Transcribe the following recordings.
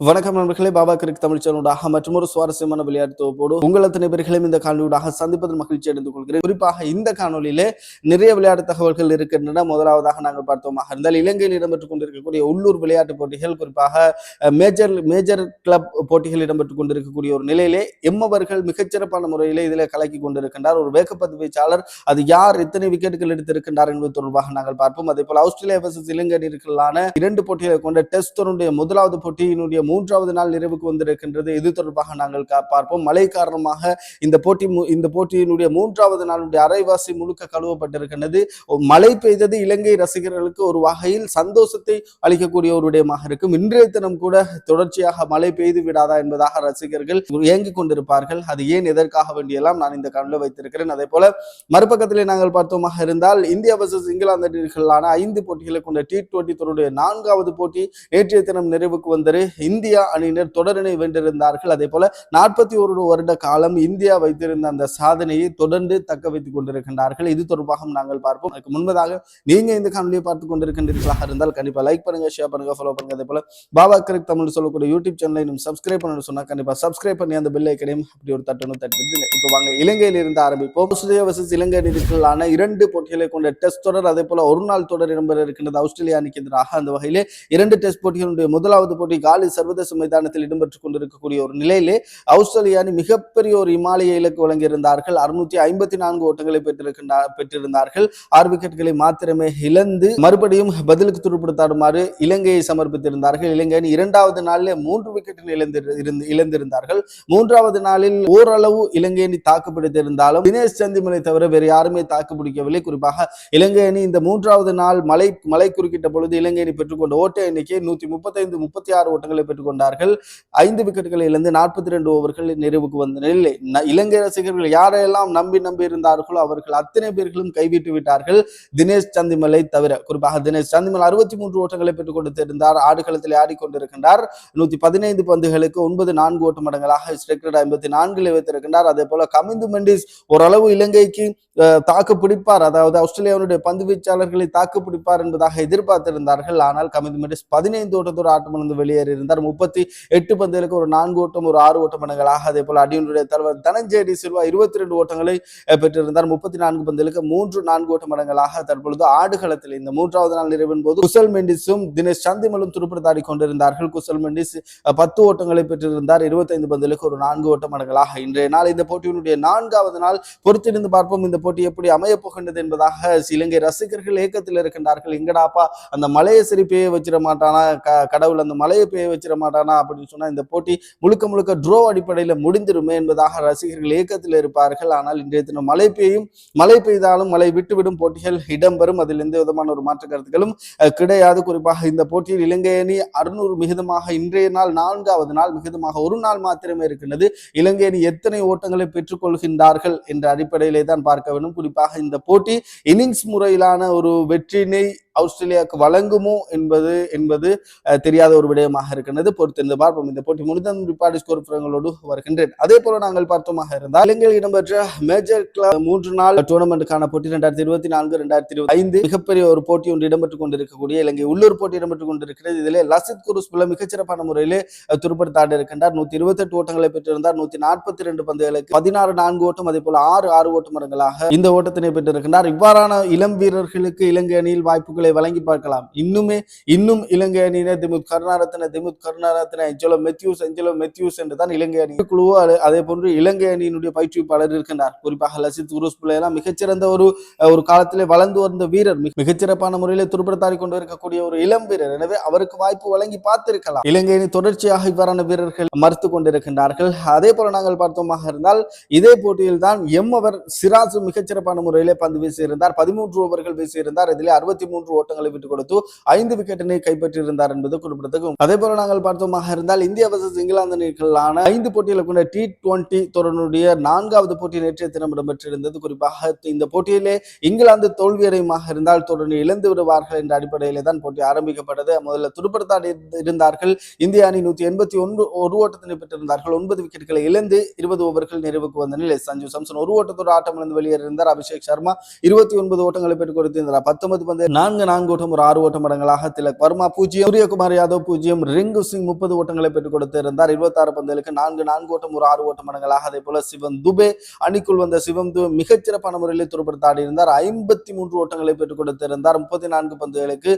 வணக்கம் நண்பர்களே பாபா கிரிக் தமிழ் மற்றும் மற்றொரு சுவாரஸ்யமான விளையாட்டு தொகுப்போடு உங்கள் அத்தனை பேர்களையும் இந்த காணொலியூடாக சந்திப்பதில் மகிழ்ச்சி அடைந்து கொள்கிறேன். குறிப்பாக இந்த காணொலியிலே நிறைய விளையாட்டு தகவல்கள் இருக்கின்றன. முதலாவதாக நாங்கள் பார்த்தோமாக இருந்தால் இலங்கையில் இடம்பெற்றுக் கொண்டிருக்கக்கூடிய உள்ளூர் விளையாட்டு போட்டிகள் குறிப்பாக மேஜர் மேஜர் கிளப் போட்டிகள் இடம்பெற்றுக் கொண்டிருக்கக்கூடிய ஒரு நிலையிலே எம்மவர்கள் மிகச்சிறப்பான முறையிலே இதில் கலக்கி கொண்டிருக்கின்றார். ஒரு வேகப்பதிவீச்சாளர் அது யார் எத்தனை விக்கெட்டுகள் எடுத்திருக்கின்றார் என்பது தொடர்பாக நாங்கள் பார்ப்போம். அதே போல் ஆஸ்திரேலியா வர்சஸ் இலங்கை அணிகளான இரண்டு போட்டிகளை கொண்ட டெஸ்ட் தொடருடைய முதலாவது போட்டியினுடைய மூன்றாவது நாள் நிறைவுக்கு வந்திருக்கின்றது. இது தொடர்பாக நாங்கள் கா- பார்ப்போம். மழை காரணமாக இந்த போட்டி இந்த போட்டியினுடைய மூன்றாவது நாளுடைய அரைவாசி முழுக்க கழுவப்பட்டிருக்கின்றது. மழை பெய்தது இலங்கை ரசிகர்களுக்கு ஒரு வகையில் சந்தோஷத்தை அளிக்கக்கூடிய ஒரு விடயமாக இருக்கும். இன்றைய தினம் கூட தொடர்ச்சியாக மழை பெய்து விடாதா என்பதாக ரசிகர்கள் இயங்கிக் கொண்டிருப்பார்கள். அது ஏன் எதற்காக வேண்டியெல்லாம் நான் இந்த கண்ணில் வைத்திருக்கிறேன். அதே போல மறுபக்கத்திலே நாங்கள் பார்த்தோமாக இருந்தால் இந்தியா வர்சஸ் இங்கிலாந்து அணிகளான ஐந்து போட்டிகளை கொண்ட டி டுவெண்டி தொடருடைய நான்காவது போட்டி நேற்றைய தினம் நிறைவுக்கு வந்தது. இந்தியா அணியினர் தொடரினை வென்றிருந்தார்கள். அதே போல நாற்பத்தி ஒரு வருட காலம் இந்தியா வைத்திருந்த அந்த சாதனையை தொடர்ந்து தக்க வைத்துக் கொண்டிருக்கின்றார்கள். இது தொடர்பாக நாங்கள் பார்ப்போம். அதுக்கு முன்பதாக நீங்க இந்த காணொலியை பார்த்து கொண்டிருக்கின்றீர்களாக இருந்தால் கண்டிப்பா லைக் பண்ணுங்க ஷேர் பண்ணுங்க ஃபாலோ பண்ணுங்க. அதே போல பாபா கிரிக் தமிழ் சொல்லக்கூடிய யூடியூப் சேனலை இன்னும் சப்ஸ்கிரைப் பண்ணணும்னு சொன்னா கண்டிப்பா சப்ஸ்கிரைப் பண்ணி அந்த பெல் ஐக்கனையும் அப்படி ஒரு தட்டணும் தட்டி இப்போ வாங்க இலங்கையில் இருந்து ஆரம்பிப்போம். ஆஸ்திரேலியா வர்சஸ் இலங்கை அணிகளான இரண்டு போட்டிகளை கொண்ட டெஸ்ட் தொடர். அதே போல ஒரு நாள் தொடர் இடம்பெற இருக்கின்றது. ஆஸ்திரேலியா அணிக்கு எதிராக அந்த வகையிலே இரண்டு டெஸ்ட் போட்டிகளுடைய முதலாவது போட்டி காலி சர்வதேச மைதானத்தில் இடம்பெற்றுக் கொண்டிருக்கக்கூடிய ஒரு நிலையிலே ஆஸ்திரேலியா அணி மிகப்பெரிய ஒரு இமாலய இலக்கு வழங்கியிருந்தார்கள். அறுநூத்தி ஐம்பத்தி நான்கு ஓட்டங்களை பெற்றிருக்கின்றார் பெற்றிருந்தார்கள். ஆறு விக்கெட்டுகளை மாத்திரமே இழந்து மறுபடியும் பதிலுக்கு துருப்படுத்தாடுமாறு இலங்கையை சமர்ப்பித்திருந்தார்கள். இலங்கை அணி இரண்டாவது நாளில் மூன்று விக்கெட்டில் இழந்திருந்து இழந்திருந்தார்கள். மூன்றாவது நாளில் ஓரளவு இலங்கை அணி தாக்கு பிடித்திருந்தாலும் தினேஷ் சந்திமலை தவிர வேறு யாருமே தாக்கு பிடிக்கவில்லை குறிப்பாக இலங்கை அணி இந்த மூன்றாவது நாள் மலை மலை குறுக்கிட்ட பொழுது இலங்கை அணி பெற்றுக்கொண்ட ஓட்ட எண்ணிக்கை நூத்தி முப்பத்தைந்து முப்பத்தி ஆறு ஓட்டங்களை பெற்றுக்கொண்டார்கள். ஐந்து விக்கெட்டுகளை இழந்து நாற்பத்தி ரெண்டு ஓவர்கள் நிறைவுக்கு வந்த நிலையில் இலங்கை ரசிகர்கள் யாரையெல்லாம் நம்பி நம்பி இருந்தார்களோ அவர்கள் அத்தனை பேர்களும் கைவிட்டு விட்டார்கள். தினேஷ் சந்திமலை தவிர குறிப்பாக தினேஷ் சந்திமல் அறுபத்தி மூன்று ஓட்டங்களை பெற்றுக் கொடுத்திருந்தார் ஆடுகளத்தில் ஆடிக்கொண்டிருக்கின்றார். நூத்தி பதினைந்து பந்துகளுக்கு ஒன்பது நான்கு ஓட்ட மடங்களாக ஸ்ட்ரைக் ஐம்பத்தி நான்கில் வைத்திருக்கின்றார். அதே போல கமிந்து மெண்டிஸ் ஓரளவு இலங்கைக்கு தாக்கு பிடிப்பார் அதாவது ஆஸ்திரேலியாவுடைய பந்து வீச்சாளர்களை தாக்கு பிடிப்பார் என்பதாக எதிர்பார்த்திருந்தார்கள். ஆனால் கமிதி மெடிஸ் பதினைந்து ஓட்டத்தோடு ஆட்டமிழந்து வெளியேறி இருந்தார் முப்பத்தி எட்டு பந்துகளுக்கு ஒரு நான்கு ஓட்டம் ஒரு ஆறு ஓட்ட மடங்களாக அதே போல அடியுடைய தலைவர் தனஞ்சேடி சில்வா இருபத்தி ரெண்டு ஓட்டங்களை பெற்றிருந்தார். முப்பத்தி நான்கு பந்துகளுக்கு மூன்று நான்கு ஓட்ட மடங்களாக தற்பொழுது ஆடுகளத்தில் இந்த மூன்றாவது நாள் நிறைவின் போது குசல் மெண்டிஸும் தினேஷ் சந்திமலும் துடுப்படுத்தாடி கொண்டிருந்தார்கள் குசல் மெண்டிஸ் பத்து ஓட்டங்களை பெற்றிருந்தார். இருபத்தைந்து பந்துகளுக்கு ஒரு நான்கு ஓட்ட மடங்களாக இன்றைய நாள் இந்த போட்டியினுடைய நான்காவது நாள். பொறுத்திருந்து பார்ப்போம். இந்த போட்டி எப்படி அமையப் போகின்றது என்பதாக இலங்கை ரசிகர்கள் ஏக்கத்தில் இருக்கின்றார்கள். எங்கடாப்பா அந்த மலையை சரி வச்சிட மாட்டானா? க- கடவுள் அந்த மலையை பெய்ய வச்சிட மாட்டானா? அப்படின்னு சொன்னா இந்த போட்டி முழுக்க முழுக்க ட்ரோ அடிப்படையில் முடிந்துருமே என்பதாக ரசிகர்கள் ஏக்கத்தில் இருப்பார்கள். ஆனால் இன்றைய தினம் மழை பெய்யும் மழை பெய்தாலும் மழை விட்டுவிடும் போட்டிகள் இடம்பெறும். அதில் எந்த விதமான ஒரு மாற்று கருத்துக்களும் கிடையாது. குறிப்பாக இந்த போட்டியில் இலங்கை அணி அறுநூறு மிகுதமாக இன்றைய நாள் நான்காவது நாள் மிகுதமாக ஒரு நாள் மாத்திரமே இருக்கின்றது. இலங்கை அணி எத்தனை ஓட்டங்களை பெற்றுக்கொள்கின்றார்கள் என்ற அடிப்படையிலே தான் பார்க்க வேண்டும் குறிப்பாக இந்த போட்டி இன்னிங்ஸ் முறையிலான ஒரு வெற்றினை ஆஸ்திரேலியாவுக்கு வழங்குமோ என்பது என்பது தெரியாத ஒரு விடயமாக இருக்கின்றது. பொறுத்திருந்து பார்ப்போம். இந்த போட்டி முடிந்த ரிப்பார்டு ஸ்கோர் புறங்களோடு வருகின்றேன். அதே போல நாங்கள் பார்த்தோமாக இருந்தால் இலங்கையில் இடம்பெற்ற மேஜர் கிளப் மூன்று நாள் டூர்னமெண்ட்டுக்கான போட்டி ரெண்டாயிரத்தி இருபத்தி நான்கு ரெண்டாயிரத்தி இருபத்தி ஐந்து. மிகப்பெரிய ஒரு போட்டி ஒன்று இடம்பெற்றுக் கொண்டிருக்கக்கூடிய இலங்கை உள்ளூர் போட்டி இடம்பெற்றுக் கொண்டிருக்கிறது. இதிலே லசித் குருஸ்புல மிகச்சிறப்பான முறையிலே அஹ், இருக்கின்றார். நூத்தி இருபத்தெட்டு ஓட்டங்களை பெற்றிருந்தார். நூத்தி நாற்பத்தி ரெண்டு பந்துகளுக்கு பதினாறு நான்கு ஓட்டம் அதே போல ஆறு ஆறு ஓட்ட மரங்களாக இந்த ஓட்டத்தினை பெற்றிருக்கின்றார். இவ்வாறான இளம் வீரர்களுக்கு இலங்கை அணியில் வாய்ப்புகளை வழங்கி பார்க்கலாம். இன்னுமே இன்னும் இலங்கை அணியினர் திமுத் கருணாரத்ன திமுத் கருணாரத்ன எஞ்சலோ மெத்யூஸ் எஞ்சலோ மெத்யூஸ் என்று தான் இலங்கை அணி குழுவோ அதே போன்று இலங்கை அணியினுடைய பயிற்றுவிப்பாளர் இருக்கின்றார். குறிப்பாக லசித் உருஸ் பிள்ளையெல்லாம் மிகச்சிறந்த ஒரு ஒரு காலத்திலே வளர்ந்து வந்த வீரர். மிகச்சிறப்பான முறையிலே துடுப்படுத்தாடி கொண்டு இருக்கக்கூடிய ஒரு இளம் வீரர். எனவே அவருக்கு வாய்ப்பு வழங்கி பார்த்திருக்கலாம். இலங்கை அணி தொடர்ச்சியாக இவ்வாறான வீரர்கள் மறுத்து கொண்டிருக்கின்றார்கள். அதே போல நாங்கள் பார்த்தோமாக இருந்தால் இதே போட்டியில் தான் எம் அவர் சிராசு மிகச்சிறப்பான முறையிலே பந்து வீசியிருந்தார். பதிமூன்று ஓவர்கள் வீசியிருந்தார். இதிலே அறுபத்தி மூன்று ஓட்டங்களை விட்டுக் கொடுத்து ஐந்து விக்கெட்டினை கைப்பற்றியிருந்தார் என்பது குறிப்பிடத்தக்கும் அதே போல நாங்கள் பார்த்தோமாக இருந்தால் இந்தியா வர்சஸ் இங்கிலாந்து அணிகளான ஐந்து போட்டிகளை கொண்ட டி டுவெண்டி தொடருடைய நான்காவது போட்டி நேற்றைய தினம் இடம்பெற்றிருந்தது. குறிப்பாக இந்த போட்டியிலே இங்கிலாந்து தோல்வியடையுமாக இருந்தால் தொடர்ந்து இழந்து விடுவார்கள் என்ற அடிப்படையிலே தான் போட்டி ஆரம்பிக்கப்பட்டது. முதல்ல துடுப்படுத்தாடி இருந்தார்கள். இந்திய அணி நூத்தி எண்பத்தி ஒன்று ஒரு ஓட்டத்தினை பெற்றிருந்தார்கள். ஒன்பது விக்கெட்டுகளை இழந்து இருபது ஓவர்கள் நிறைவுக்கு வந்த நிலை. சஞ்சு சாம்சன் ஒரு ஓட்டத்தோடு ஆட்டம் இழந்து வெளியேறியிருந்தார். அபிஷேக் சர்மா இருபத்தி ஒன்பது ஓட்டங்களை பெற்றுக் கொடுத்திருந்தார். பத்தொன்பது பந்து நான்கு நான்கு ஓட்டம் ஒரு ஆறு ஓட்டம் மடங்களாக திலக் வர்மா பூஜ்ஜியம் சூரியகுமார் யாதவ் பூஜ்ஜியம் ரிங்கு சிங் முப்பது ஓட்டங்களை பெற்றுக் கொடுத்திருந்தார். இருபத்தாறு பந்துகளுக்கு நான்கு நான்கு ஓட்டம் ஒரு ஆறு ஓட்டம் மடங்களாக அதே போல சிவம் துபே அணிக்குள் வந்த சிவம் துபே மிகச்சிறப்பான முறையில் துருப்படுத்தாடி இருந்தார் ஐம்பத்தி மூன்று ஓட்டங்களை பெற்றுக் கொடுத்திருந்தார். முப்பத்தி நான்கு பந்துகளுக்கு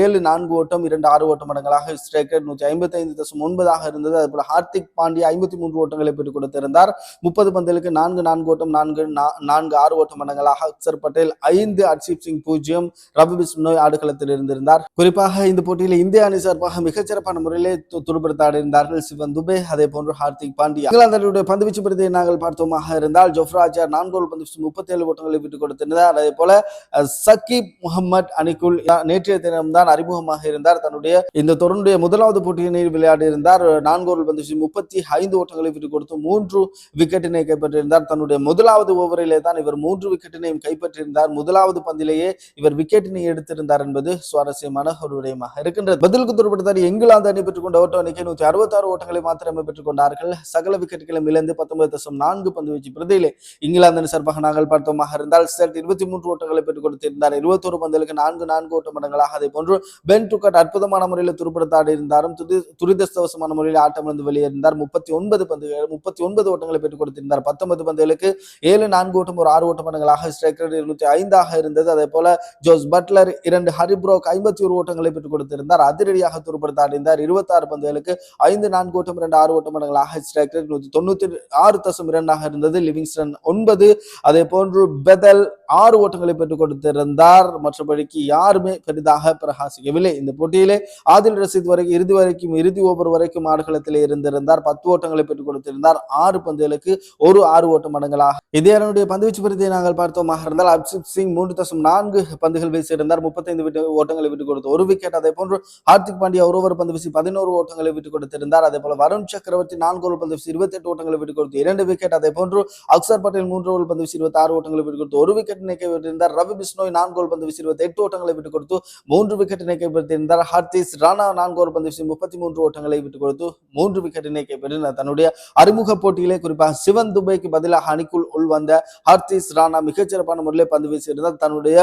ஏழு நான்கு ஓட்டம் இரண்டு ஆறு ஓட்டம் மடங்களாக ஸ்ட்ரைக்கர் நூற்றி ஐம்பத்தி ஐந்து தசம் ஒன்பதாக இருந்தது. அதே போல ஹார்திக் பாண்டியா ஐம்பத்தி மூன்று ஓட்டங்களை பெற்றுக் கொடுத்திருந்தார். முப்பது பந்துகளுக்கு நான்கு நான்கு ஓட்டம் நான்கு நான்கு ஆறு ஓட்டம் மடங்களாக அக்சர் பட்டேல் ஐந்து ஹர்ஷீப் சிங் பூஜ்ஜியம் ரவி பிஸ்னோய் ஆடுகளத்தில் இருந்திருந்தார். குறிப்பாக இந்த போட்டியில் இந்திய அணி சார்பாக மிகச்சிறப்பான முறையிலே து- துடுப்படுத்தாடி சிவன் துபே அதே போன்று ஹார்திக் பாண்டியா. இங்கிலாந்து பந்துவீச்சு பிரதியை நாங்கள் பார்த்தோமாக இருந்தால் ஜொஃப்ராஜர் நான்கு கோல் பந்து முப்பத்தி ஏழு ஓட்டங்களை விட்டுக் கொடுத்திருந்தார். அதே போல சகிப் முகமது அணிக்குள் நேற்றைய தினம்தான் அறிமுகமாக இருந்தார். தன்னுடைய இந்த தொடருடைய முதலாவது போட்டியினை விளையாடி இருந்தார் நான்கு ஓவர் பந்து முப்பத்தி ஐந்து ஓட்டங்களை விட்டுக் கொடுத்து மூன்று விக்கெட்டினை கைப்பற்றியிருந்தார். தன்னுடைய முதலாவது ஓவரிலே தான் இவர் மூன்று விக்கெட்டினையும் கைப்பற்றியிருந்தார். முதலாவது பந்திலேயே இவர் விக்கெட்டினை எடுத்திருந்தார் என்பது சுவாரஸ்யமான ஒரு விடயமாக இருக்கின்றது. பதிலுக்கு துடுப்படுத்தார் இங்கிலாந்து அணி பெற்றுக் கொண்ட ஓட்ட எண்ணிக்கை நூற்றி அறுபத்தாறு ஓட்டங்களை மாத்திரமே பெற்றுக் கொண்டார்கள் சகல விக்கெட்டுகளும் இழந்து பத்தொன்பது தசம் நான்கு பந்து வீச்சு பிரதியிலே இங்கிலாந்து அணி சார்பாக நாங்கள் பார்த்தோமாக இருந்தால் செட் இருபத்தி மூன்று ஓட்டங்களை பெற்றுக் கொடுத்திருந்தார். இருபத்தோரு பந்துகளுக்கு நான்கு நான்கு ஓட்ட மடங்களாக அதே போன்று பென் டுக்கட் அற்புதமான முறையில் துருப்படுத்தாடி இருந்தாலும் துரி- துரிதஸ்தவசமான முறையில் ஆட்டமிருந்து வெளியேறினார் முப்பத்தி ஒன்பது பந்துகள் முப்பத்தி ஒன்பது ஓட்டங்களை பெற்றுக் கொடுத்திருந்தார். பத்தொன்பது பந்துகளுக்கு ஏழு நான்கு ஓட்டம் ஒரு ஆறு ஓட்ட மடங்களாக ஸ்ட்ரைக்கர் இருநூத்தி ஐந்தாக இருந்தது. அதே போல ஜோஸ் பட்லர் இரண்டு ஹரிப்ரோக் ஐம்பத்தி ஒரு ஓட்டங்களை பெற்றுக் கொடுத்திருந்தார். அதிரடியாக துருப்படுத்த அடைந்தார் இருபத்தி ஆறு பந்துகளுக்கு ஐந்து நான்கு ஓட்டம் இரண்டு ஆறு ஓட்ட மடங்களாக ஸ்ட்ரைக்கர் நூத்தி தொண்ணூத்தி ஆறு தசம் இரண்டாக இருந்தது. லிவிங்ஸ்டன் ஒன்பது. அதே போன்று பெதல் ஆறு ஓட்டங்களை பெற்றுக் கொடுத்திருந்தார். மற்றபடிக்கு யாருமே பெரிதாக பிரகாசிக்கவில்லை. இந்த போட்டியிலே ஆதில் ரசீத் வரைக்கும் இறுதி வரைக்கும் இறுதி ஓவர் வரைக்கும் ஆடுகளத்திலே இருந்திருந்தார். பத்து ஓட்டங்களை பெற்றுக் கொடுத்திருந்தார். ஆறு பந்துகளுக்கு ஒரு ஆறு ஓட்டம் மடங்களாக இதே அணியுடைய பந்துவீச்சு பிரதியை நாங்கள் பார்த்தோமாக இருந்தால் அப்சிப் சிங் மூன்று தசம் நான்கு பந்துகள் வீசியிருந்தார். முப்பத்தைந்து விட்டு ஓட்டங்களை விட்டுக் கொடுத்து ஒரு விக்கெட் அதே போன்று ஹார்திக் பாண்டியா ஒரு ஓவர் பந்து வீசி பதினோரு ஓட்டங்களை விட்டுக் கொடுத்திருந்தார். அதே போல வருண் சக்கரவர்த்தி நான்கு ஓவர் பந்து வீசி இருபத்தி எட்டு ஓட்டங்களை விட்டுக் கொடுத்து இரண்டு விக்கெட் அதே போன்று அக்சர் பட்டேல் மூன்று ஓவர் பந்து வீசி இருபத்தி ஆறு ஓட்டங்களை விட்டுக் கொடுத்து ஒரு விக்கெட் கைப்பற்றியிருந்தார் ரவி பிஸ்னோய் நான்கு ஓவர் பந்து வீசி இருபத்தி எட்டு ஓட்டங்களை விட்டுக் கொடுத்து மூன்று விக்கெட் விக்கெட்டினை கைப்பற்றியிருந்தார் ஹார்திஸ் ராணா நான்கு ஓவர் பந்து வீசி முப்பத்தி மூன்று ஓட்டங்களை விட்டுக் கொடுத்து மூன்று விக்கெட் விக்கெட்டினை பெற்றிருந்தார் தன்னுடைய அறிமுக போட்டியிலே குறிப்பாக சிவன் துபைக்கு பதிலாக அணிக்குள் உள்வந்த ஹார்திஸ் ராணா மிகச்சிறப்பான முறையில் பந்து வீசியிருந்தார். தன்னுடைய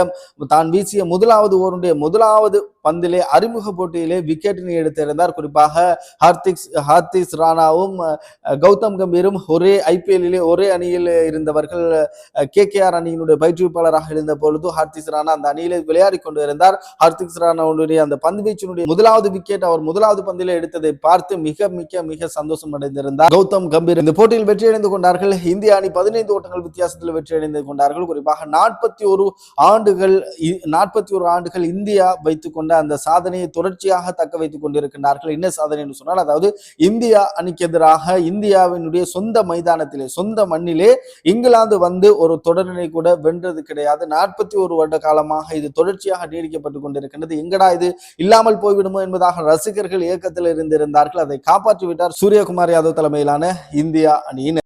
தான் வீசிய முதல் முதலாவது ஓவருடைய முதலாவது பந்திலே அறிமுக போட்டியிலே விக்கெட்டினை எடுத்திருந்தார். குறிப்பாக ஹார்திக் ஹார்திஸ் ராணாவும் கௌதம் கம்பீரும் ஒரே ஐபிஎல்லிலே ஒரே அணியில் இருந்தவர்கள் கே கே ஆர் அணியினுடைய பயிற்றுவிப்பாளராக இருந்த பொழுது ஹார்திக் ராணா அந்த அணியிலே விளையாடி கொண்டு இருந்தார் ஹார்திக் ராணாவுடைய அந்த பந்து வீச்சினுடைய முதலாவது விக்கெட் அவர் முதலாவது பந்திலே எடுத்ததை பார்த்து மிக மிக மிக சந்தோஷம் அடைந்திருந்தார். கௌதம் கம்பீர் இந்த போட்டியில் வெற்றியடைந்து கொண்டார்கள். இந்திய அணி பதினைந்து ஓட்டங்கள் வித்தியாசத்தில் வெற்றியடைந்து கொண்டார்கள். குறிப்பாக நாற்பத்தி ஒரு ஆண்டுகள் நாற்பத்தி ஒரு ஆண்டுகள் இந்தியா வைத்துக்கொண்ட அந்த சாதனையை தொடர்ச்சியாக தக்க வைத்துக் கொண்டிருக்கின்றார்கள். என்ன சாதனை என்று சொன்னால் அதாவது இந்தியா அணிக்கு எதிராக இந்தியாவினுடைய சொந்த மைதானத்திலே சொந்த மண்ணிலே இங்கிலாந்து வந்து ஒரு தொடரினை கூட வென்றது கிடையாது. நாற்பத்தி ஒரு வருட காலமாக இது தொடர்ச்சியாக நீடிக்கப்பட்டு கொண்டிருக்கின்றது. எங்கடா இது? இல்லாமல் போய்விடுமோ என்பதாக ரசிகர்கள் இயக்கத்தில் இருந்திருந்தார்கள். அதை காப்பாற்றிவிட்டார் சூரியகுமார் யாதவ் தலைமையிலான இந்தியா அணியின்